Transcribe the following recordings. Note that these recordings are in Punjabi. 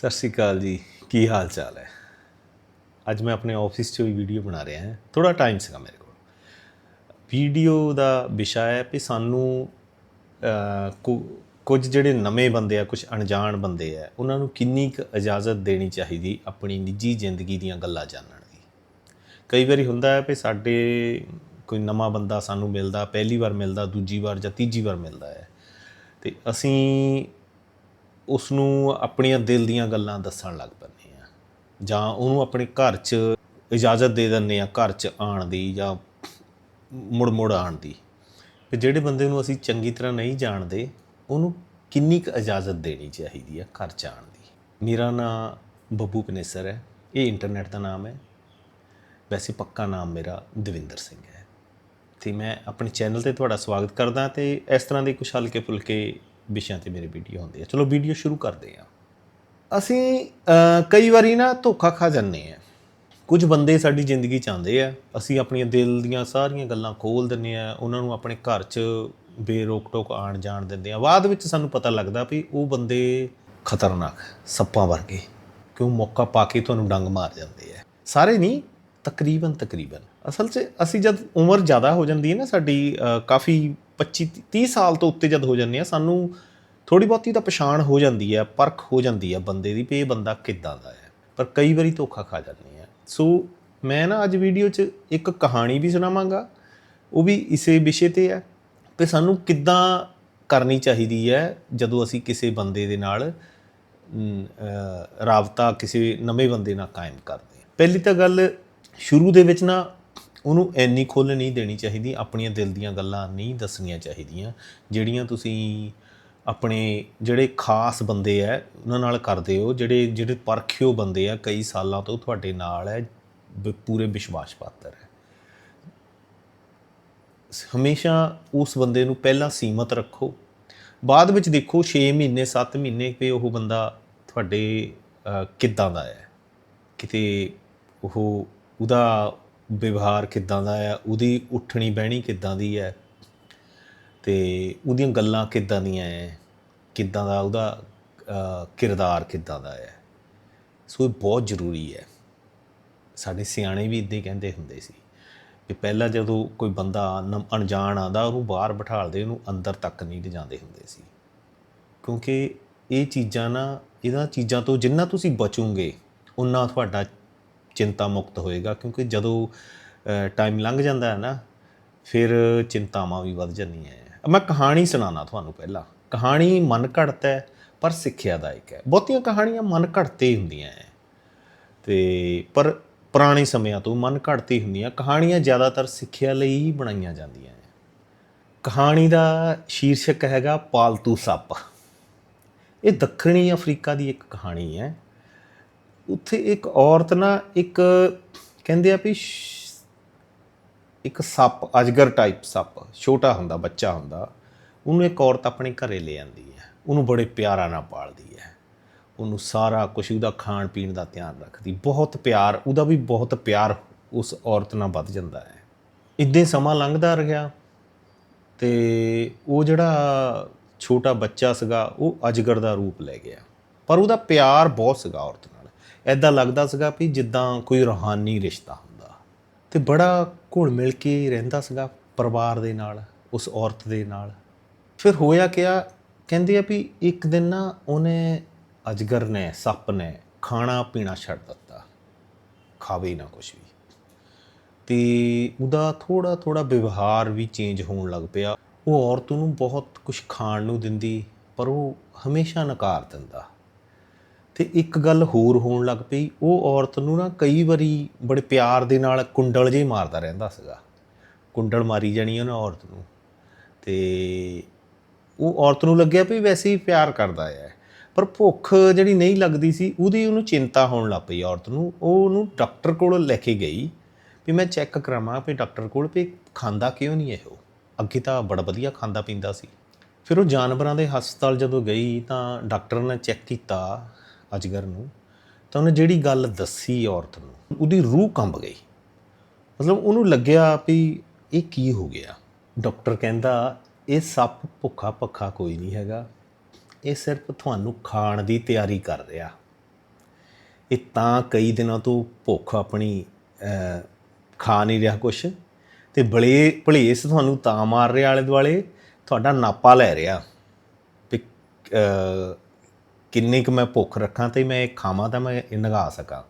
ਸਤਿ ਸ਼੍ਰੀ ਅਕਾਲ ਜੀ। ਕੀ ਹਾਲ ਚਾਲ ਹੈ? ਅੱਜ ਮੈਂ ਆਪਣੇ ਆਫਿਸ 'ਚੋਂ ਹੀ ਵੀਡੀਓ ਬਣਾ ਰਿਹਾ ਹਾਂ। ਥੋੜਾ ਟਾਈਮ ਸੀਗਾ ਮੇਰੇ ਕੋਲ। ਵੀਡੀਓ ਦਾ ਵਿਸ਼ਾ ਹੈ ਕਿ ਸਾਨੂੰ ਕੁ- ਕੁਝ ਜਿਹੜੇ ਨਵੇਂ ਬੰਦੇ ਆ, ਕੁਝ ਅਣਜਾਣ ਬੰਦੇ ਆ, ਉਹਨਾਂ ਨੂੰ ਕਿੰਨੀ ਕੁ ਇਜਾਜ਼ਤ ਦੇਣੀ ਚਾਹੀਦੀ ਆਪਣੀ ਨਿੱਜੀ ਜ਼ਿੰਦਗੀ ਦੀਆਂ ਗੱਲਾਂ ਜਾਣਨ ਦੀ? ਕਈ ਵਾਰੀ ਹੁੰਦਾ ਹੈ ਕਿ ਸਾਡੇ ਕੋਈ ਨਵਾਂ ਬੰਦਾ ਸਾਨੂੰ ਮਿਲਦਾ, ਪਹਿਲੀ ਵਾਰ ਮਿਲਦਾ, ਦੂਜੀ ਵਾਰ ਜਾਂ ਤੀਜੀ ਵਾਰ ਮਿਲਦਾ ਹੈ। ਤੇ ਅਸੀਂ ਉਸ ਨੂੰ ਆਪਣੀਆਂ ਦਿਲ ਦੀਆਂ ਗੱਲਾਂ ਦੱਸਣ ਲੱਗ ਪੈਂਦੇ ਆ। ਜਾਂ ਉਹਨੂੰ ਆਪਣੇ ਘਰ 'ਚ ਇਜਾਜ਼ਤ ਦੇ ਦਿੰਦੇ ਆ, ਘਰ 'ਚ ਆਉਣ ਦੀ ਜਾਂ ਮੁੜ ਮੁੜ ਆਉਣ ਦੀ। ਤੇ ਜਿਹੜੇ ਬੰਦੇ ਨੂੰ ਅਸੀਂ ਚੰਗੀ ਤਰ੍ਹਾਂ ਨਹੀਂ ਜਾਣਦੇ, ਉਹਨੂੰ ਕਿੰਨੀ ਕੁ ਇਜਾਜ਼ਤ ਦੇਣੀ ਚਾਹੀਦੀ ਆ ਘਰ 'ਚ ਆਉਣ ਦੀ। ਮੇਰਾ ਨਾਮ ਬੱਬੂ ਪਨੇਸਰ ਹੈ, ਇਹ ਇੰਟਰਨੈਟ ਦਾ ਨਾਮ ਹੈ। ਵੈਸੇ ਪੱਕਾ ਨਾਮ ਮੇਰਾ ਦਵਿੰਦਰ ਸਿੰਘ ਹੈ। ਤੇ ਮੈਂ ਆਪਣੇ ਚੈਨਲ ਤੇ ਤੁਹਾਡਾ ਸਵਾਗਤ ਕਰਦਾ ਤੇ ਇਸ ਤਰ੍ਹਾਂ ਦੇ ਕੁਝ ਹਲਕੇ ਫੁਲਕੇ ਵਿਸ਼ਿਆਂ ਤੇ ਮੇਰੇ ਵੀਡੀਓ ਹੁੰਦੇ ਆ। ਚਲੋ ਵੀਡੀਓ ਸ਼ੁਰੂ ਕਰਦੇ ਆ ਅਸੀਂ ਕਈ ਵਾਰੀ ਨਾ ਧੋਖਾ ਖਾ ਜਾਂਦੇ ਆ ਕੁਝ ਬੰਦੇ ਸਾਡੀ ਜ਼ਿੰਦਗੀ ਚ ਆਉਂਦੇ ਆ। ਅਸੀਂ ਆਪਣੀਆਂ ਦਿਲ ਦੀਆਂ ਸਾਰੀਆਂ ਗੱਲਾਂ ਖੋਲ ਦਿੰਦੇ ਆ ਉਹਨਾਂ ਨੂੰ ਆਪਣੇ ਘਰ 'ਚ ਬੇਰੋਕ ਟੋਕ ਆਣ ਜਾਣ ਦਿੰਦੇ ਆ ਬਾਅਦ ਵਿੱਚ ਸਾਨੂੰ ਪਤਾ ਲੱਗਦਾ ਵੀ ਉਹ ਬੰਦੇ ਖਤਰਨਾਕ, ਸੱਪਾਂ ਵਰਗੇ। ਕਿਉਂ ਮੌਕਾ ਪਾ ਕੇ ਤੁਹਾਨੂੰ ਡੰਗ ਮਾਰ ਜਾਂਦੇ ਆ। ਸਾਰੇ ਨਹੀਂ ਤਕਰੀਬਨ ਤਕਰੀਬਨ ਅਸਲ 'ਚ ਅਸੀਂ ਜਦ ਉਮਰ ਜ਼ਿਆਦਾ ਹੋ ਜਾਂਦੀ ਹੈ ਨਾ ਸਾਡੀ ਕਾਫੀ 25 30 ਸਾਲ ਤੋਂ ਉੱਤੇ ਜਦ ਹੋ ਜਾਂਦੇ ਆ, ਸਾਨੂੰ ਥੋੜੀ ਬਹੁਤੀ ਤਾਂ ਪਛਾਣ ਹੋ ਜਾਂਦੀ ਹੈ, ਪਰਖ ਹੋ ਜਾਂਦੀ ਹੈ ਬੰਦੇ ਦੀ ਵੀ ਇਹ ਬੰਦਾ ਕਿੱਦਾਂ ਦਾ ਹੈ। ਪਰ ਕਈ ਵਾਰੀ ਧੋਖਾ ਖਾ ਜਾਂਦੇ ਆ। ਸੋ ਮੈਂ ਨਾ ਅੱਜ ਵੀਡੀਓ 'ਚ ਇੱਕ ਕਹਾਣੀ ਵੀ ਸੁਣਾਵਾਂਗਾ, ਉਹ ਵੀ ਇਸੇ ਵਿਸ਼ੇ ਤੇ ਹੈ ਤੇ ਸਾਨੂੰ ਕਿੱਦਾਂ ਕਰਨੀ ਚਾਹੀਦੀ ਹੈ ਜਦੋਂ ਅਸੀਂ ਕਿਸੇ ਬੰਦੇ ਦੇ ਨਾਲ ਰਾਬਤਾ ਕਿਸੇ ਨਵੇਂ ਬੰਦੇ ਨਾਲ ਕਾਇਮ ਕਰਦੇ ਪਹਿਲੀ ਤਾਂ ਗੱਲ ਸ਼ੁਰੂ ਦੇ ਵਿੱਚ ਨਾ ਉਹਨੂੰ ਐਨੀ ਖੁੱਲ੍ਹ ਨਹੀਂ ਦੇਣੀ ਚਾਹੀਦੀ, ਆਪਣੀਆਂ ਦਿਲ ਦੀਆਂ ਗੱਲਾਂ ਨਹੀਂ ਦੱਸਣੀਆਂ ਚਾਹੀਦੀਆਂ, ਜਿਹੜੀਆਂ ਤੁਸੀਂ ਆਪਣੇ ਜਿਹੜੇ ਖਾਸ ਬੰਦੇ ਆ ਉਹਨਾਂ ਨਾਲ ਕਰਦੇ ਹੋ, ਜਿਹੜੇ ਜਿਹੜੇ ਪਰਖਿਓ ਬੰਦੇ ਆ, ਕਈ ਸਾਲਾਂ ਤੋਂ ਤੁਹਾਡੇ ਨਾਲ ਹੈ ਪੂਰੇ ਵਿਸ਼ਵਾਸ ਪਾਤਰ ਹੈ ਹਮੇਸ਼ਾ ਉਸ ਬੰਦੇ ਨੂੰ ਪਹਿਲਾਂ ਸੀਮਤ ਰੱਖੋ। ਬਾਅਦ ਵਿੱਚ ਦੇਖੋ 6 ਮਹੀਨੇ 7 ਮਹੀਨੇ ਪੇ ਉਹ ਬੰਦਾ ਤੁਹਾਡੇ ਕਿੱਦਾਂ ਦਾ ਹੈ ਕਿਤੇ ਉਹ, ਉਹਦਾ ਵਿਵਹਾਰ ਕਿੱਦਾਂ ਦਾ ਆ ਉਹਦੀ ਉੱਠਣੀ ਬਹਿਣੀ ਕਿੱਦਾਂ ਦੀ ਹੈ ਤੇ ਉਹਦੀਆਂ ਗੱਲਾਂ ਕਿੱਦਾਂ ਦੀਆਂ ਹੈ, ਕਿੱਦਾਂ ਦਾ ਉਹਦਾ ਕਿਰਦਾਰ ਕਿੱਦਾਂ ਦਾ ਹੈ। ਸੋ ਇਹ ਬਹੁਤ ਜ਼ਰੂਰੀ ਹੈ। ਸਾਡੇ ਸਿਆਣੇ ਵੀ ਇਦਾਂ ਹੀ ਕਹਿੰਦੇ ਹੁੰਦੇ ਸੀ ਕਿ ਪਹਿਲਾਂ ਜਦੋਂ ਕੋਈ ਬੰਦਾ ਨ- ਅਣਜਾਣ ਆਂਦਾ ਉਹਨੂੰ ਬਾਹਰ ਬਿਠਾਲਦੇ, ਉਹਨੂੰ ਅੰਦਰ ਤੱਕ ਨਹੀਂ ਲਿਜਾਂਦੇ ਹੁੰਦੇ ਸੀ। ਕਿਉਂਕਿ ਇਹ ਚੀਜ਼ਾਂ ਨਾ, ਇਹਨਾਂ ਚੀਜ਼ਾਂ ਤੋਂ ਜਿੰਨਾ ਤੁਸੀਂ ਬਚੋਗੇ ਉਨਾ ਤੁਹਾਡਾ ਚਿੰਤਾ ਮੁਕਤ ਹੋਏਗਾ ਕਿਉਂਕਿ ਜਦੋਂ ਟਾਈਮ ਲੰਘ ਜਾਂਦਾ ਹੈ ਨਾ, ਫਿਰ ਚਿੰਤਾਵਾਂ ਵੀ ਵੱਧ ਜਾਂਦੀਆਂ ਹੈ। ਮੈਂ ਕਹਾਣੀ ਸੁਣਾਉਣਾ ਤੁਹਾਨੂੰ ਪਹਿਲਾਂ। ਕਹਾਣੀ ਮਨ ਘੜਤ ਹੈ, ਪਰ ਸਿੱਖਿਆਦਾਇਕ ਹੈ। ਬਹੁਤੀਆਂ ਕਹਾਣੀਆਂ ਮਨ ਘੜਤੇ ਹੀ ਹੁੰਦੀਆਂ ਹੈ। ਤੇ ਪਰ ਪੁਰਾਣੇ ਸਮਿਆਂ ਤੋਂ ਮਨ ਘੜਤੀ ਹੁੰਦੀਆਂ। ਕਹਾਣੀਆਂ ਜ਼ਿਆਦਾਤਰ ਸਿੱਖਿਆ ਲਈ ਹੀ ਬਣਾਈਆਂ ਜਾਂਦੀਆਂ ਹੈ। ਕਹਾਣੀ ਦਾ ਸ਼ੀਰਸ਼ਕ ਹੈਗਾ ਪਾਲਤੂ ਸੱਪ। ਇਹ ਦੱਖਣੀ ਅਫਰੀਕਾ ਦੀ ਇੱਕ ਕਹਾਣੀ ਹੈ। ਉੱਥੇ ਇੱਕ ਔਰਤ ਨਾ ਇੱਕ ਕਹਿੰਦੇ ਆ ਵੀ ਇੱਕ ਸੱਪ, ਅਜਗਰ ਟਾਈਪ ਸੱਪ, ਛੋਟਾ ਹੁੰਦਾ, ਬੱਚਾ ਹੁੰਦਾ, ਉਹਨੂੰ ਇੱਕ ਔਰਤ ਆਪਣੇ ਘਰੇ ਲੈ ਆਂਦੀ ਹੈ। ਉਹਨੂੰ ਬੜੇ ਪਿਆਰਾਂ ਨਾਲ ਪਾਲਦੀ ਹੈ। ਉਹਨੂੰ ਸਾਰਾ ਕੁਝ ਉਹਦਾ ਖਾਣ ਪੀਣ ਦਾ ਧਿਆਨ ਰੱਖਦੀ, ਬਹੁਤ ਪਿਆਰ, ਉਹਦਾ ਵੀ ਬਹੁਤ ਪਿਆਰ ਉਸ ਔਰਤ ਨਾਲ ਵੱਧ ਜਾਂਦਾ ਹੈ। ਇਦਾਂ ਸਮਾਂ ਲੰਘਦਾ ਰਿਹਾ ਤੇ ਉਹ ਜਿਹੜਾ ਛੋਟਾ ਬੱਚਾ ਸੀਗਾ, ਉਹ ਅਜਗਰ ਦਾ ਰੂਪ ਲੈ ਗਿਆ। ਪਰ ਉਹਦਾ ਪਿਆਰ ਬਹੁਤ ਸੀਗਾ ਔਰਤ ਐਦਾਂ ਲੱਗਦਾ ਸੀਗਾ ਵੀ ਜਿੱਦਾਂ ਕੋਈ ਰੂਹਾਨੀ ਰਿਸ਼ਤਾ ਹੁੰਦਾ। ਤੇ ਬੜਾ ਘੁਲ ਮਿਲ ਕੇ ਰਹਿੰਦਾ ਸੀਗਾ ਪਰਿਵਾਰ ਦੇ ਨਾਲ, ਉਸ ਔਰਤ ਦੇ ਨਾਲ। ਫਿਰ ਹੋਇਆ ਕਿਆ, ਕਹਿੰਦੇ ਆ ਵੀ ਇੱਕ ਦਿਨ ਨਾ ਉਹਨੇ ਅਜਗਰ ਨੇ, ਸੱਪ ਨੇ ਖਾਣਾ ਪੀਣਾ ਛੱਡ ਦਿੱਤਾ। ਖਾਵੇ ਨਾ ਕੁਛ ਵੀ। ਤੇ ਉਹਦਾ ਥੋੜਾ ਥੋੜਾ ਵਿਵਹਾਰ ਵੀ ਚੇਂਜ ਹੋਣ ਲੱਗ ਪਿਆ। ਉਹ ਔਰਤ ਨੂੰ ਬਹੁਤ ਕੁਝ ਖਾਣ ਨੂੰ ਦਿੰਦੀ, ਪਰ ਉਹ ਹਮੇਸ਼ਾ ਨਕਾਰ ਦਿੰਦਾ। ਤੇ ਇੱਕ ਗੱਲ ਹੋਰ ਹੋਣ ਲੱਗ ਪਈ, ਉਹ ਔਰਤ ਨੂੰ ਨਾ ਕਈ ਵਾਰੀ ਬੜੇ ਪਿਆਰ ਦੇ ਨਾਲ ਕੁੰਡਲ ਜੇ ਮਾਰਦਾ ਰਹਿੰਦਾ ਸੀਗਾ। ਕੁੰਡਲ ਮਾਰੀ ਜਾਣੀ ਉਹਨਾਂ ਔਰਤ ਨੂੰ। ਤੇ ਉਹ ਔਰਤ ਨੂੰ ਲੱਗਿਆ ਵੀ ਵੈਸੇ ਹੀ ਪਿਆਰ ਕਰਦਾ ਹੈ ਪਰ ਭੁੱਖ ਜਿਹੜੀ ਨਹੀਂ ਲੱਗਦੀ ਸੀ, ਉਹਦੀ ਉਹਨੂੰ ਚਿੰਤਾ ਹੋਣ ਲੱਗ ਪਈ ਔਰਤ ਨੂੰ। ਉਹ ਉਹਨੂੰ ਡਾਕਟਰ ਕੋਲ ਲੈ ਕੇ ਗਈ ਵੀ ਮੈਂ ਚੈੱਕ ਕਰਾਵਾਂ ਵੀ ਡਾਕਟਰ ਕੋਲ ਵੀ ਖਾਂਦਾ ਕਿਉਂ ਨਹੀਂ ਇਹੋ ਅੱਗੇ ਤਾਂ ਬੜਾ ਵਧੀਆ ਖਾਂਦਾ ਪੀਂਦਾ ਸੀ। ਫਿਰ ਉਹ ਜਾਨਵਰਾਂ ਦੇ ਹਸਪਤਾਲ ਜਦੋਂ ਗਈ ਤਾਂ ਡਾਕਟਰ ਨੇ ਚੈੱਕ ਕੀਤਾ ਅਜਗਰ ਨੂੰ, ਤਾਂ ਉਹਨੇ ਜਿਹੜੀ ਗੱਲ ਦੱਸੀ ਔਰਤ ਨੂੰ, ਉਹਦੀ ਰੂਹ ਕੰਬ ਗਈ। ਮਤਲਬ ਉਹਨੂੰ ਲੱਗਿਆ ਵੀ ਇਹ ਕੀ ਹੋ ਗਿਆ? ਡਾਕਟਰ ਕਹਿੰਦਾ, ਇਹ ਸੱਪ ਭੁੱਖਾ ਪੱਖਾ ਕੋਈ ਨਹੀਂ ਹੈਗਾ। ਇਹ ਸਿਰਫ ਤੁਹਾਨੂੰ ਖਾਣ ਦੀ ਤਿਆਰੀ ਕਰ ਰਿਹਾ। ਇਹ ਤਾਂ ਕਈ ਦਿਨਾਂ ਤੋਂ ਭੁੱਖ ਆਪਣੀ ਖਾ ਨਹੀਂ ਰਿਹਾ ਕੁਛ ਤੇ ਬਲੇ ਭਲੇਸ ਤੁਹਾਨੂੰ ਤਾਂ ਮਾਰ ਰਿਹਾ ਆਲੇ ਦੁਆਲੇ ਤੁਹਾਡਾ ਨਾਪਾ ਲੈ ਰਿਹਾ। ਵੀ ਕਿੰਨੀ ਕੁ ਮੈਂ ਭੁੱਖ ਰੱਖਾਂ ਤੇ ਮੈਂ ਇਹ ਖਾਵਾਂ ਤਾਂ ਮੈਂ ਇਹ ਨਗਾ ਸਕਾਂ।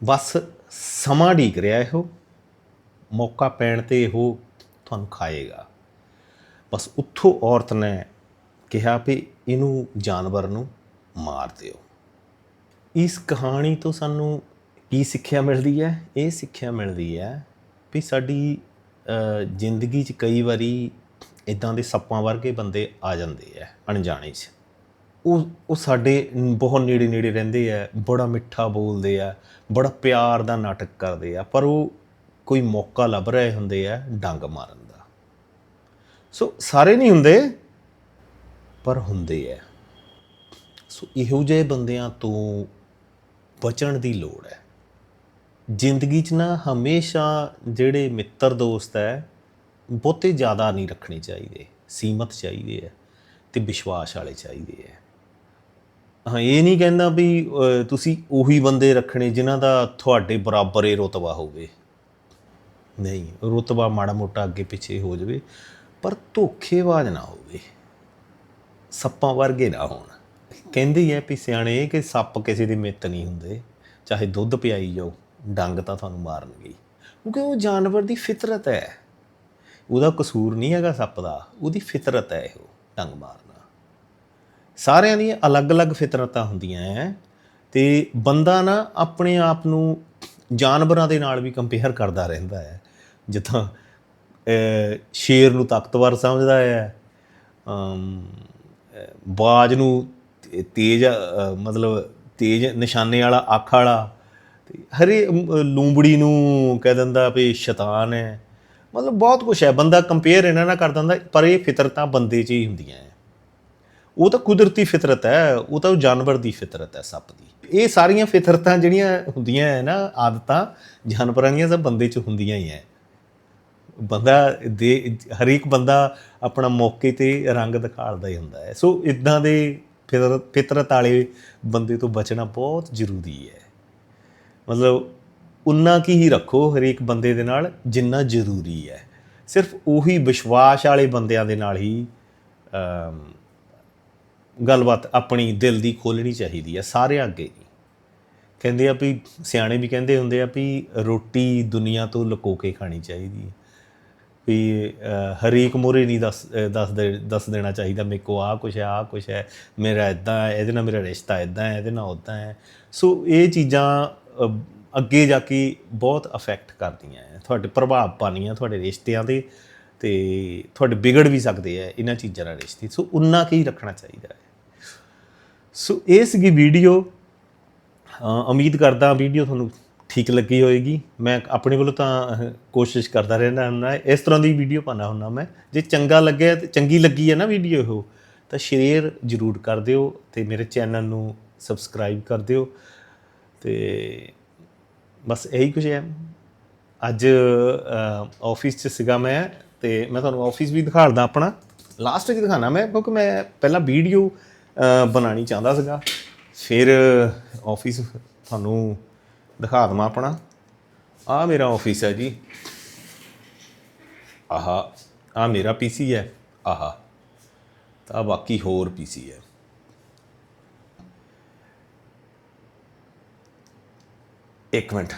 ਬਸ ਸਮਾਂ ਢੀਕ ਰਿਹਾ ਇਹੋ। ਮੌਕਾ ਪੈਣ ਤੇ ਇਹੋ ਤੁਹਾਨੂੰ ਖਾਏਗਾ। ਬਸ ਉੱਥੋਂ ਔਰਤ ਨੇ ਕਿਹਾ ਵੀ ਇਹਨੂੰ ਜਾਨਵਰ ਨੂੰ ਮਾਰ ਦਿਓ। ਇਸ ਕਹਾਣੀ ਤੋਂ ਸਾਨੂੰ ਕੀ ਸਿੱਖਿਆ ਮਿਲਦੀ ਹੈ? ਇਹ ਸਿੱਖਿਆ ਮਿਲਦੀ ਹੈ ਵੀ ਸਾਡੀ ਜ਼ਿੰਦਗੀ 'ਚ ਕਈ ਵਾਰੀ ਇਦਾਂ ਦੇ ਸੱਪਾਂ ਵਰਗੇ ਬੰਦੇ ਆ ਜਾਂਦੇ ਆ ਅਣਜਾਣੇ 'ਚ। ਉਹ ਉਹ ਸਾਡੇ ਬਹੁਤ ਨੇੜੇ ਨੇੜੇ ਰਹਿੰਦੇ ਆ, ਬੜਾ ਮਿੱਠਾ ਬੋਲਦੇ ਆ, ਬੜਾ ਪਿਆਰ ਦਾ ਨਾਟਕ ਕਰਦੇ ਆ, ਪਰ ਉਹ ਕੋਈ ਮੌਕਾ ਲੱਭ ਰਹੇ ਹੁੰਦੇ ਆ ਡੰਗ ਮਾਰਨ ਦਾ। ਸੋ ਸਾਰੇ ਨਹੀਂ ਹੁੰਦੇ, ਪਰ ਹੁੰਦੇ ਆ। ਸੋ ਇਹੋ ਜਿਹੇ ਬੰਦਿਆਂ ਤੋਂ ਬਚਣ ਦੀ ਲੋੜ ਹੈ। ਜ਼ਿੰਦਗੀ 'ਚ ਨਾ ਹਮੇਸ਼ਾ ਜਿਹੜੇ ਮਿੱਤਰ ਦੋਸਤ ਹੈ, ਬਹੁਤੇ ਜ਼ਿਆਦਾ ਨਹੀਂ ਰੱਖਣੇ ਚਾਹੀਦੇ, ਸੀਮਤ ਚਾਹੀਦੇ ਹੈ ਤੇ ਵਿਸ਼ਵਾਸ ਵਾਲੇ ਚਾਹੀਦੇ ਹੈ। ਹਾਂ ਇਹ ਨਹੀਂ ਕਹਿੰਦਾ ਵੀ ਅਹ, ਤੁਸੀਂ ਉਹੀ ਬੰਦੇ ਰੱਖਣੇ ਜਿਨ੍ਹਾਂ ਦਾ ਤੁਹਾਡੇ ਬਰਾਬਰ ਹੀ ਰੁਤਬਾ ਹੋਵੇ। ਨਹੀਂ ਰੁਤਬਾ ਮਾੜਾ ਮੋਟਾ ਅੱਗੇ ਪਿੱਛੇ ਹੋ ਜਾਵੇ ਪਰ ਧੋਖੇਬਾਜ਼ ਨਾ ਹੋਵੇ। ਸੱਪਾਂ ਵਰਗੇ ਨਾ ਹੋਣ। ਕਹਿੰਦੇ ਹੀ ਐ ਵੀ ਸਿਆਣੇ ਕਿ ਸੱਪ ਕਿਸੇ ਦੇ ਮਿੱਤ ਨਹੀਂ ਹੁੰਦੇ। ਚਾਹੇ ਦੁੱਧ ਪਿਆਈ ਜਾਓ ਡੰਗ ਤਾਂ ਤੁਹਾਨੂੰ ਮਾਰਨਗੇ। ਹੀ। ਕਿਉਂਕਿ ਉਹ ਜਾਨਵਰ ਦੀ ਫਿਤਰਤ ਹੈ। ਉਹਦਾ ਕਸੂਰ ਨਹੀਂ ਹੈਗਾ ਸੱਪ ਦਾ ਉਹਦੀ ਫਿਤਰਤ ਹੈ ਉਹ ਡੰਗ ਮਾਰਨਾ ਸਾਰਿਆਂ ਦੀਆਂ ਅਲੱਗ-ਅਲੱਗ ਫਿਤਰਤਾਂ ਹੁੰਦੀਆਂ ਹੈ ਤੇ ਬੰਦਾ ਨਾ ਆਪਣੇ ਆਪ ਨੂੰ ਜਾਨਵਰਾਂ ਦੇ ਨਾਲ ਵੀ ਕੰਪੇਅਰ ਕਰਦਾ ਰਹਿੰਦਾ ਹੈ ਜਿੱਦਾਂ ਸ਼ੇਰ ਨੂੰ ਤਾਕਤਵਰ ਸਮਝਦਾ ਹੈ ਬਾਜ ਨੂੰ ਤੇਜ਼ ਮਤਲਬ ਤੇਜ਼ ਨਿਸ਼ਾਨੇ ਵਾਲਾ, ਅੱਖ ਵਾਲਾ, ਤੇ ਹਰੇ ਲੂੰਬੜੀ ਨੂੰ ਕਹਿ ਦਿੰਦਾ ਵੀ ਸ਼ੈਤਾਨ ਹੈ ਮਤਲਬ ਬਹੁਤ ਕੁਝ ਹੈ ਬੰਦਾ ਕੰਪੇਅਰ ਇਹਨਾਂ ਨਾਲ ਕਰ ਦਿੰਦਾ, ਪਰ ਇਹ ਫਿਤਰਤਾਂ ਬੰਦੇ 'ਚ ਹੀ ਹੁੰਦੀਆਂ ਹੈ ਉਹ ਤਾਂ ਕੁਦਰਤੀ ਫਿਤਰਤ ਹੈ, ਉਹ ਤਾਂ ਉਹ ਜਾਨਵਰ ਦੀ ਫਿਤਰਤ ਹੈ ਸੱਪ ਦੀ। ਇਹ ਸਾਰੀਆਂ ਫਿਤਰਤਾਂ ਜਿਹੜੀਆਂ ਹੁੰਦੀਆਂ ਹੈ ਨਾ, ਆਦਤਾਂ ਜਾਨਵਰਾਂ ਦੀਆਂ ਸਭ ਬੰਦੇ 'ਚ ਹੁੰਦੀਆਂ ਹੀ ਹੈ। ਬੰਦਾ ਦੇ, ਹਰੇਕ ਬੰਦਾ ਆਪਣਾ ਮੌਕੇ ਤੇ ਰੰਗ ਦਿਖਾਲਦਾ ਹੀ ਹੁੰਦਾ ਹੈ। ਸੋ ਇਦਾਂ ਦੇ ਫਿਤਰ- ਫਿਤਰਤ ਵਾਲੇ ਬੰਦੇ ਤੋਂ ਬਚਣਾ ਬਹੁਤ ਜ਼ਰੂਰੀ ਹੈ। ਮਤਲਬ ਉਨਾ ਕੀ ਹੀ ਰੱਖੋ ਹਰੇਕ ਬੰਦੇ ਦੇ ਨਾਲ, ਜਿੰਨਾ ਜ਼ਰੂਰੀ ਹੈ। ਸਿਰਫ ਉਹੀ ਵਿਸ਼ਵਾਸ ਵਾਲੇ ਬੰਦਿਆਂ ਦੇ ਨਾਲ ਹੀ ਗੱਲਬਾਤ ਆਪਣੀ ਦਿਲ ਦੀ ਖੋਲਣੀ ਚਾਹੀਦੀ ਹੈ ਸਾਰਿਆਂ ਅੱਗੇ ਨਹੀਂ ਕਹਿੰਦੇ ਆ ਵੀ ਸਿਆਣੇ ਵੀ ਕਹਿੰਦੇ ਹੁੰਦੇ ਆ ਵੀ ਰੋਟੀ ਦੁਨੀਆ ਤੋਂ ਲੁਕੋ ਕੇ ਖਾਣੀ ਚਾਹੀਦੀ ਹੈ ਵੀ ਹਰੇਕ ਮੋਰੇ ਨਹੀਂ ਦੱਸ ਦੱਸ ਦੇ, ਦੱਸ ਦੇਣਾ ਚਾਹੀਦਾ ਮੇਰੇ ਕੋ ਆ ਕੁਛ ਹੈ ਆ ਕੁਛ ਹੈ, ਮੇਰਾ ਇਦਾਂ ਹੈ, ਇਹਦੇ ਨਾਲ ਮੇਰਾ ਰਿਸ਼ਤਾ ਇਦਾਂ ਹੈ, ਇਹਦੇ ਨਾਲ ਉਦਾਂ ਹੈ। ਸੋ ਇਹ ਚੀਜ਼ਾਂ ਅੱਗੇ ਜਾ ਕੇ ਬਹੁਤ ਅਫੈਕਟ ਕਰਦੀਆਂ ਹੈ ਤੁਹਾਡੇ ਪ੍ਰਭਾਵ ਪਾਉਂਦੀਆਂ ਤੁਹਾਡੇ ਰਿਸ਼ਤਿਆਂ ਤੇ ਤੇ ਤੁਹਾਡੇ ਵਿਗੜ ਵੀ ਸਕਦੇ ਆ ਇਹਨਾਂ ਚੀਜ਼ਾਂ ਨਾਲ ਰਿਸ਼ਤੇ। ਸੋ ਉਨਾ ਕੀ ਰੱਖਣਾ ਚਾਹੀਦਾ ਹੈ। ਸੋ ਇਹ ਸੀਗੀ ਵੀਡੀਓ ਉਮੀਦ ਕਰਦਾ ਵੀਡੀਓ ਤੁਹਾਨੂੰ ਠੀਕ ਲੱਗੀ ਹੋਏਗੀ। ਮੈਂ ਆਪਣੇ ਵੱਲੋਂ ਤਾਂ ਕੋਸ਼ਿਸ਼ ਕਰਦਾ ਰਹਿੰਦਾ ਹੁੰਦਾ। ਇਸ ਤਰ੍ਹਾਂ ਦੀ ਵੀਡੀਓ ਪਾਣਾ ਹੁੰਦਾ ਮੈਂ। ਜੇ ਚੰਗਾ ਲੱਗਿਆ, ਤੇ ਚੰਗੀ ਲੱਗੀ ਹੈ ਨਾ ਵੀਡੀਓ ਉਹ ਤਾਂ ਸ਼ੇਅਰ ਜ਼ਰੂਰ ਕਰ ਦਿਓ ਤੇ ਮੇਰੇ ਚੈਨਲ ਨੂੰ ਸਬਸਕ੍ਰਾਈਬ ਕਰ ਦਿਓ। ਤੇ ਬਸ ਇਹੀ ਕੁਝ ਹੈ। ਅੱਜ ਆਫਿਸ 'ਚ ਸੀਗਾ ਮੈਂ ਤੇ ਮੈਂ ਤੁਹਾਨੂੰ ਆਫਿਸ ਵੀ ਦਿਖਾੜਦਾ ਆਪਣਾ। ਲਾਸਟ 'ਚ ਦਿਖਾਣਾ ਮੈਂ, ਕਿਉਂਕਿ ਮੈਂ ਪਹਿਲਾਂ ਵੀਡੀਓ ਬਣਾਉਣੀ ਚਾਹੁੰਦਾ ਸੀਗਾ। ਫਿਰ ਆਫਿਸ ਤੁਹਾਨੂੰ ਦਿਖਾ ਦਵਾਂ ਆਪਣਾ। ਆ ਮੇਰਾ ਆਫਿਸ ਹੈ ਜੀ। ਆਹਾ ਆ ਮੇਰਾ ਪੀਸੀ ਹੈ। ਆਹਾ, ਤਾਂ ਬਾਕੀ ਹੋਰ ਪੀਸੀ ਹੈ। ਇੱਕ ਮਿੰਟ।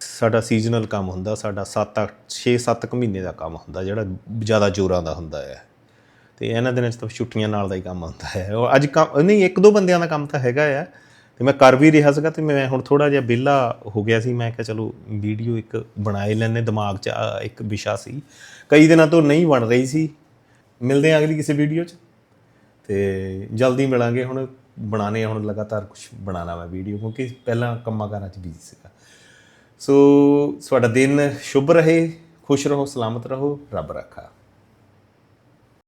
ਸਾਡਾ ਸੀਜ਼ਨਲ ਕੰਮ ਹੁੰਦਾ, ਸਾਡਾ 7 6 7 ਕੁ ਮਹੀਨੇ ਦਾ ਕੰਮ ਹੁੰਦਾ, ਜਿਹੜਾ ਜ਼ਿਆਦਾ ਜ਼ੋਰਾਂ ਦਾ ਹੁੰਦਾ ਹੈ। ਤੇ ਇਹਨਾਂ ਦਿਨਾਂ 'ਚ ਤਾਂ ਛੁੱਟੀਆਂ ਨਾਲ ਦਾ ਹੀ ਕੰਮ ਆਉਂਦਾ ਹੈ। ਉਹ ਅੱਜ ਕੰਮ, ਨਹੀਂ, ਇੱਕ ਦੋ ਬੰਦਿਆਂ ਦਾ ਕੰਮ ਤਾਂ ਹੈਗਾ ਆ। ਤੇ ਮੈਂ ਕਰ ਵੀ ਰਿਹਾ ਸੀਗਾ ਤੇ ਮੈਂ ਹੁਣ ਥੋੜਾ ਜਿਹਾ ਵਿਹਲਾ ਹੋ ਗਿਆ ਸੀ। ਮੈਂ ਕਿਹਾ ਚਲੋ ਵੀਡੀਓ ਇੱਕ ਬਣਾਏ ਲੈਣੇ ਦਿਮਾਗ 'ਚ ਆ ਇੱਕ ਵਿਸ਼ਾ ਸੀ। ਕਈ ਦਿਨਾਂ ਤੋਂ ਨਹੀਂ ਬਣ ਰਹੀ ਸੀ। ਮਿਲਦੇ ਹਾਂ ਅਗਲੀ ਕਿਸੇ ਵੀਡੀਓ 'ਚ। ਤੇ ਜਲਦੀ ਮਿਲਾਂਗੇ ਹੁਣ ਬਣਾਣੇ ਹੁਣ ਲਗਾਤਾਰ ਕੁਝ ਬਣਾਣਾ ਮੈਂ ਵੀਡੀਓ, ਕਿਉਂਕਿ ਪਹਿਲਾਂ ਕੰਮਾਂ ਕਾਰਾਂ 'ਚ ਬਿਜ਼ੀ ਸੀਗਾ। ਸੋ, ਤੁਹਾਡਾ ਦਿਨ ਸ਼ੁਭ ਰਹੇ, ਖੁਸ਼ ਰਹੋ, ਸਲਾਮਤ ਰਹੋ, ਰੱਬ ਰੱਖਾ।